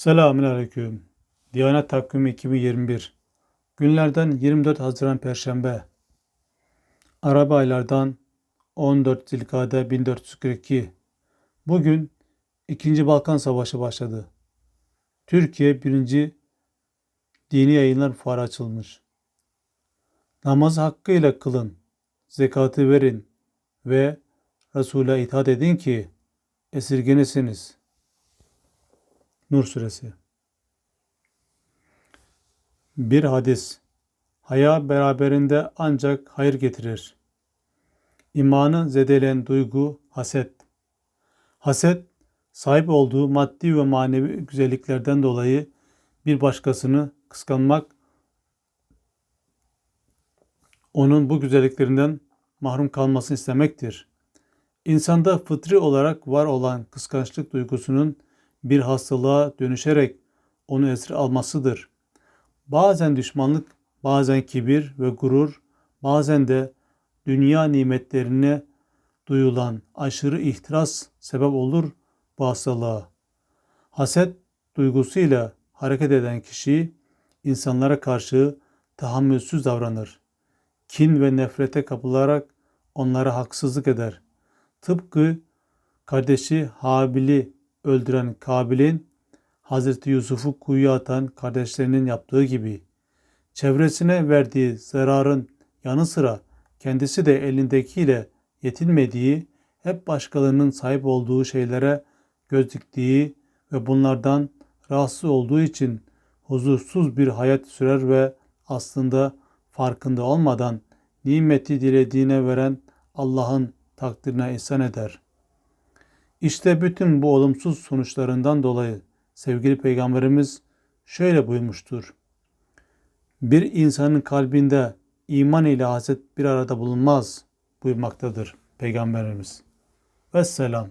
Selamünaleyküm. Diyanet Takvimi 2021. Günlerden 24 Haziran Perşembe. Arabi aylardan 14 Zilkade 1442. Bugün 2. Balkan Savaşı başladı. Türkiye 1. Dini Yayınlar Fuarı açılmış. Namazı hakkıyla kılın, zekatı verin ve Resul'e itaat edin ki esirgenesiniz. Nur Suresi Bir hadis Haya beraberinde ancak hayır getirir. İmanı zedeleyen duygu haset. Haset, sahip olduğu maddi ve manevi güzelliklerden dolayı bir başkasını kıskanmak, onun bu güzelliklerinden mahrum kalmasını istemektir. İnsanda fıtri olarak var olan kıskançlık duygusunun bir hastalığa dönüşerek onu esir almasıdır. Bazen düşmanlık, bazen kibir ve gurur, bazen de dünya nimetlerine duyulan aşırı ihtiras sebep olur bu hastalığa. Haset duygusuyla hareket eden kişi insanlara karşı tahammülsüz davranır. Kin ve nefrete kapılarak onlara haksızlık eder. Tıpkı kardeşi Habil'i öldüren Kabil'in Hazreti Yusuf'u kuyuya atan kardeşlerinin yaptığı gibi çevresine verdiği zararın yanı sıra kendisi de elindekiyle yetinmediği, hep başkalarının sahip olduğu şeylere göz diktiği ve bunlardan rahatsız olduğu için huzursuz bir hayat sürer ve aslında farkında olmadan nimeti dilediğine veren Allah'ın takdirine ihsan eder.'' İşte bütün bu olumsuz sonuçlarından dolayı sevgili peygamberimiz şöyle buyurmuştur. Bir insanın kalbinde iman ile haset bir arada bulunmaz buyurmaktadır peygamberimiz. Vesselam.